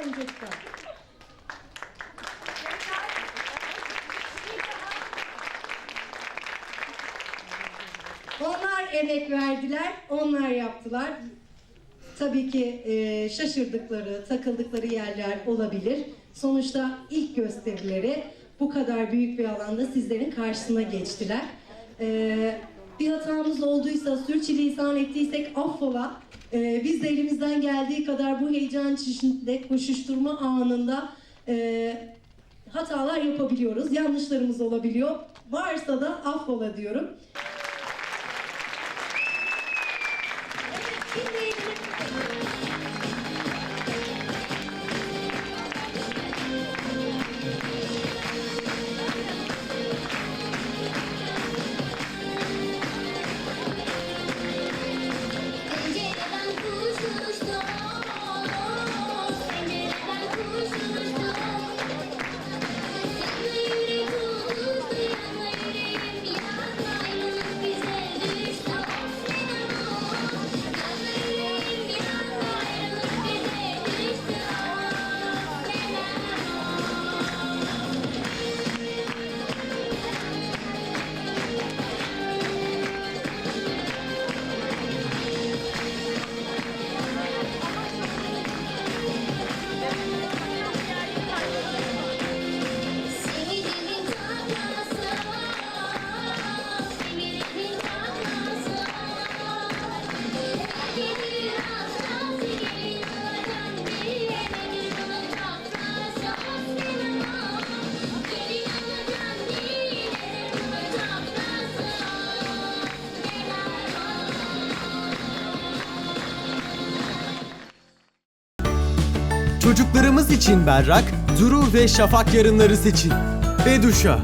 oyuncakta. Onlar emek verdiler, onlar yaptılar. Tabii ki e, şaşırdıkları, takıldıkları yerler olabilir. Sonuçta ilk gösterileri bu kadar büyük bir alanda sizlerin karşısına geçtiler. E, bir hatamız olduysa, sürçülisan ettiysek affola. E, biz de elimizden geldiği kadar bu heyecan içinde koşuşturma anında e, hatalar yapabiliyoruz. Yanlışlarımız olabiliyor. Varsa da affola diyorum. Evet, Çocuklarımız için berrak, Duru ve Şafak yarınları seçin. Beduşa